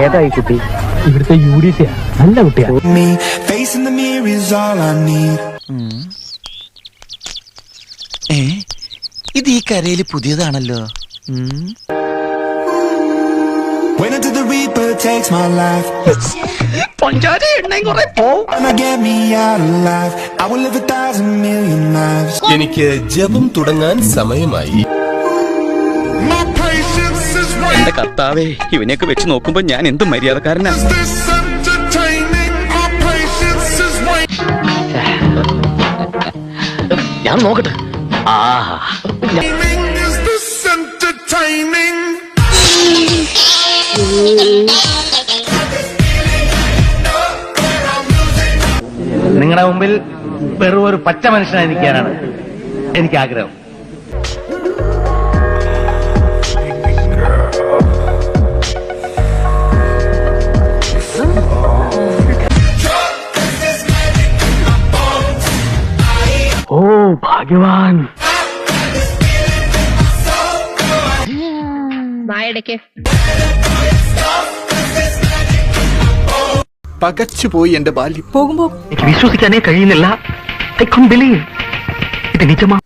ഏതായി കുട്ടി ഇവിടുത്തെ യു ഡി സി നല്ല കുട്ടിയാ ഇത് ഈ കരയിൽ പുതിയതാണല്ലോ Wait until the Reaper takes my life. Gonna get me out alive. I will live a thousand million lives. എനിക്ക് ജപം തുടങ്ങാൻ സമയമായി എന്റെ കർത്താവേ ഇവനെയൊക്കെ വെച്ച് നോക്കുമ്പോ ഞാൻ എന്ത് മര്യാദക്കാരനാ. ഞാൻ നോക്കട്ടെ. ആ? നിങ്ങളുടെ മുമ്പിൽ വെറും ഒരു പച്ച മനുഷ്യനായി നിൽക്കാനാണ് എനിക്ക് ആഗ്രഹം ഭാഗ്യവാൻ. വായടയ്ക്ക്. പകച്ചുപോയി എന്റെ ബാല്യം. പോകുമ്പോ എനിക്ക് വിശ്വസിക്കാനേ കഴിയുന്നില്ല. ഐ കോൺ ബിലീവ് ഇത് നിജമാ?